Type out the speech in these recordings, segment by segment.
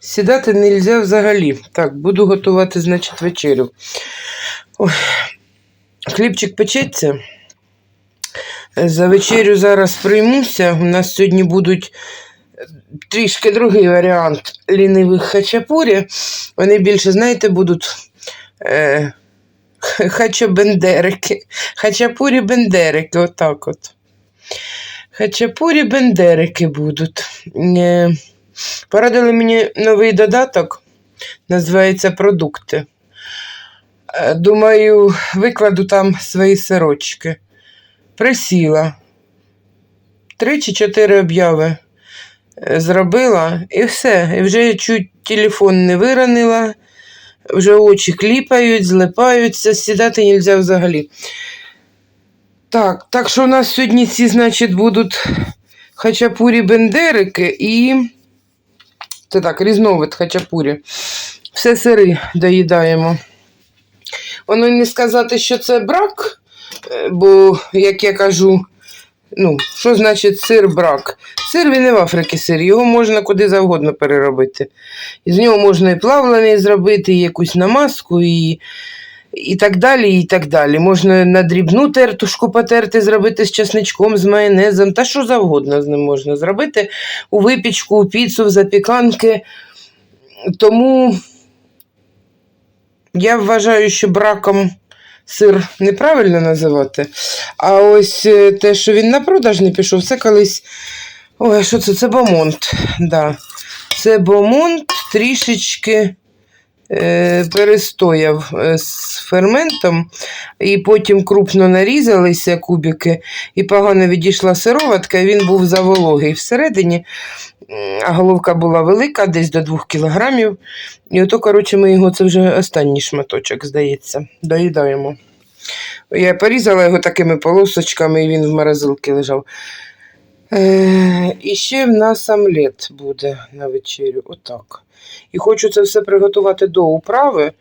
Сідати не можна взагалі. Так, буду готувати, значить, вечерю. Ой. Хлібчик печеться. За вечерю зараз приймуся. У нас сьогодні будуть трішки другий варіант лінивих хачапурі. Вони більше, знаєте, будуть е, хачабендерики. Хачапурі бендерики, отак от. Хачапурі бендерики будуть. Е, Порадили мені новий додаток, називається продукти. Е, Думаю, викладу там свої сирочки. Присіла. Три чи чотири обяви зробила і все. І вже чуть телефон не виронила, вже очі кліпають, злипаються, сідати не можна взагалі. Так, так що у нас сьогодні ці, значить, будуть хачапурі бендерики і. Це так, різновид хачапурі. Все сири доїдаємо. Воно не сказати, що це брак, е, бо, як я кажу, ну, що значить сир брак? Сир він не в Африці сир, його можна куди завгодно переробити. Із нього можна і плавлений зробити, і якусь намазку, і, і так далі, і так далі. Можна на дрібну тертушку потерти, зробити з чесничком, з майонезом, та що завгодно з ним можна зробити у випічку, у піцу, в запіканки. Тому я вважаю, що браком сир неправильно називати. А ось е, те, що він на продаж не пішов, це колись. Ой, що це? Це бомонт. Да. Це бомонт трішечки перестояв е, з ферментом, і потім крупно нарізалися кубики, і погано відійшла сироватка, і він був завологий всередині. А головка була велика, десь до 2 кілограмів. І ото, коротше, ми його, це вже останній шматочок, здається, доїдаємо. Я порізала його такими полосочками, і він в морозилці лежав. Е, і ще в нас омлет буде на вечерю. Отак. І хочу це все приготувати до управи.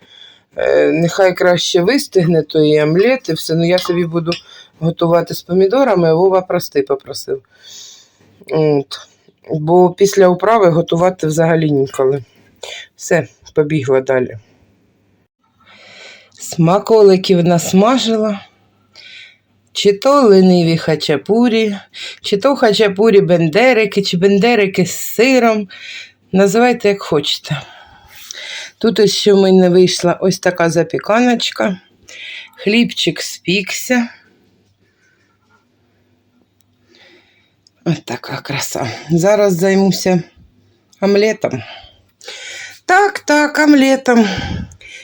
Е, нехай краще вистигне той омлет і все. Ну я собі буду готувати з помідорами, а Вова простий попросив. От. Бо після управи готувати взагалі ніколи. Все, побігла далі. Смаколиків насмажила. Чи то лениві хачапурі, чи то хачапурі бендерики, чи бендерики з сиром. Називайте, як хочете. Тут ось що в мене вийшла ось така запіканочка. Хлібчик спікся. Ось така краса. Зараз займуся омлетом. Так, так, омлетом.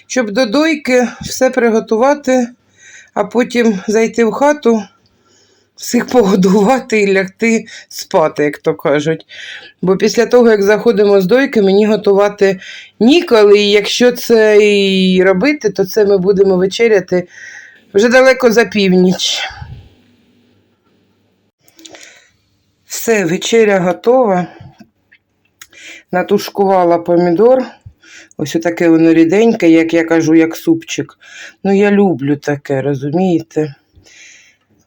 Щоб до дойки все приготувати, а потім зайти в хату, всіх погодувати і лягти спати, як то кажуть. Бо після того, як заходимо з дойки, мені готувати ніколи. І якщо це і робити, то це ми будемо вечеряти вже далеко за північ. Все, вечеря готова. Натушкувала помідор. Ось таке воно ріденьке, як я кажу, як супчик. Ну, я люблю таке, розумієте?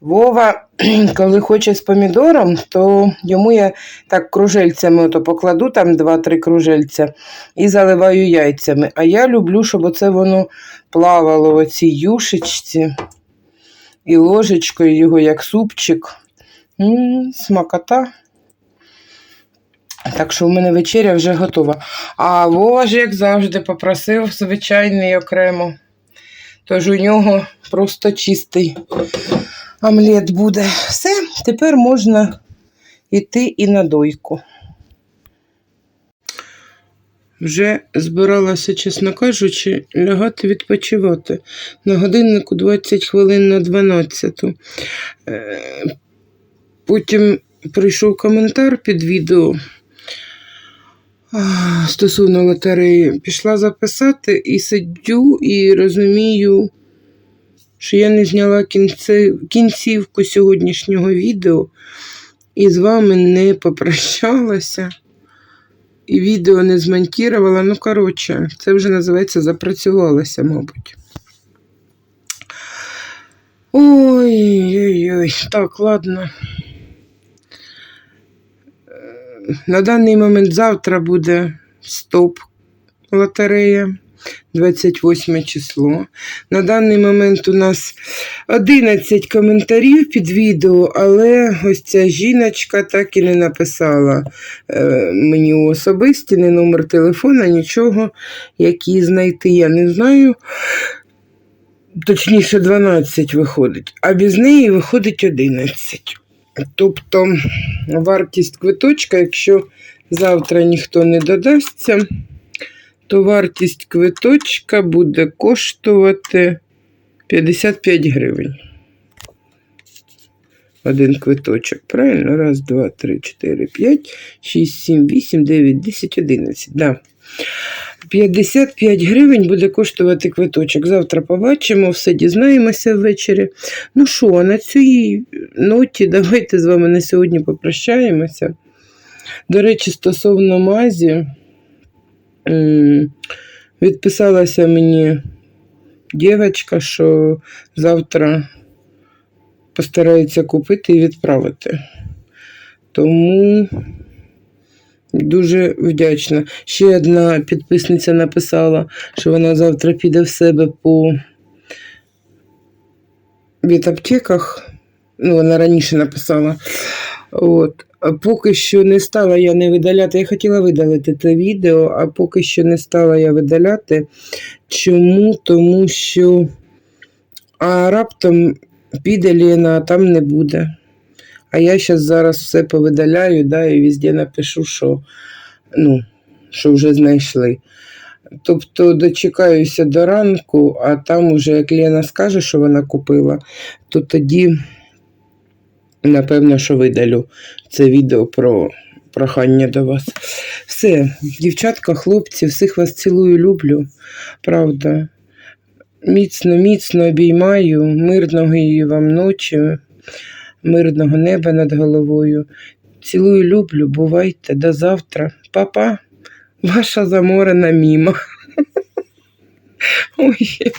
Вова, коли хоче з помідором, то йому я так кружельцями ото покладу, там 2-3 кружельця, і заливаю яйцями. А я люблю, щоб оце воно плавало в оцій юшечці і ложечкою його як супчик. М, смакота. Так що в мене вечеря вже готова. А Вова ж, як завжди, попросив звичайний окремо. Тож у нього просто чистий омлет буде. Все, тепер можна йти і на дойку. Вже збиралася, чесно кажучи, лягати відпочивати. На годиннику 20 хвилин на 12. Е, Потім прийшов коментар під відео стосовно лотереї. Пішла записати і сидю і розумію, що я не зняла кінці, кінцівку сьогоднішнього відео і з вами не попрощалася. і відео не змонтувала. Ну, коротше, це вже називається запрацювалося, мабуть. Ой-ой-ой. Так, ладно. На даний момент завтра буде стоп лотерея. 28 число. На даний момент у нас 11 коментарів під відео, але ось ця жіночка так і не написала е, мені особисті, ні номер телефона, нічого, які знайти я не знаю. Точніше, 12 виходить, а без неї виходить 11. Тобто вартість квиточка, якщо завтра ніхто не додасться, то вартість квиточка буде коштувати 55 гривень. Один квиточок. Правильно? Раз, два, три, чотири, п'ять, шість, сім, вісім, дев'ять, десять, одинадцять. Да. 55 гривень буде коштувати квиточок. Завтра побачимо, все дізнаємося ввечері. Ну що, на цій ноті давайте з вами на сьогодні попрощаємося. До речі, стосовно мазі, відписалася мені дівчинка, що завтра постарається купити і відправити. Тому дуже вдячна. Ще одна підписниця написала, що вона завтра піде в себе по аптеках. Ну, вона раніше написала. От. А поки що не стала я не видаляти. Я хотіла видалити це відео, а поки що не стала я видаляти. Чому? Тому що а раптом піде Лена, а там не буде. А я зараз зараз все повидаляю, да, і везде напишу, що, ну, що вже знайшли. Тобто дочекаюся до ранку, а там уже як Лена скаже, що вона купила, то тоді, напевно, що видалю це відео про прохання до вас. Все, дівчатка, хлопці, всіх вас цілую, люблю. Правда. Міцно, міцно обіймаю, мирної вам ночі, мирного неба над головою. Цілую, люблю, бувайте, до завтра. Па-па, ваша заморена міма. Ой.